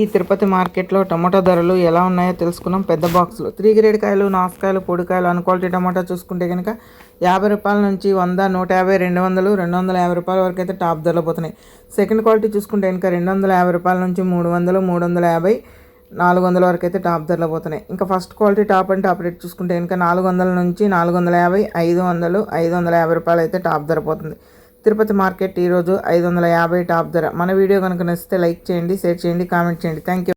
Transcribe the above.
ఈ తిరుపతి మార్కెట్లో టమాటా ధరలు ఎలా ఉన్నాయో తెలుసుకున్నాం పెద్ద బాక్సులు. త్రీ గ్రేడ్ కాయలు నాసుకాయలు పొడికాయలు అన్ క్వాలిటీ టమాటా చూసుకుంటే కనుక యాభై రూపాయల నుంచి వంద నూట యాభై రెండు వందలు రెండు వందల యాభై రూపాయల వరకు అయితే టాప్ ధరలు పోతున్నాయి. సెకండ్ క్వాలిటీ చూసుకుంటే కనుక రెండు వందల యాభై రూపాయల నుంచి మూడు వందలు మూడు వందల యాభై నాలుగు వందల వరకు అయితే టాప్ ధరలు పోతున్నాయి. ఇంకా first quality top and top rate చూసుకుంటే కనుక నాలుగు వందల నుంచి నాలుగు వందల యాభై ఐదు వందలు ఐదు వందల యాభై రూపాయలు అయితే టాప్ ధర పోతుంది. తిరుపతి మార్కెట్ ఈరోజు ఐదు వందల యాభై టాప్ ధర. మన వీడియో కనుక నచ్చితే లైక్ చేయండి షేర్ చేయండి కామెంట్ చేయండి. Thank you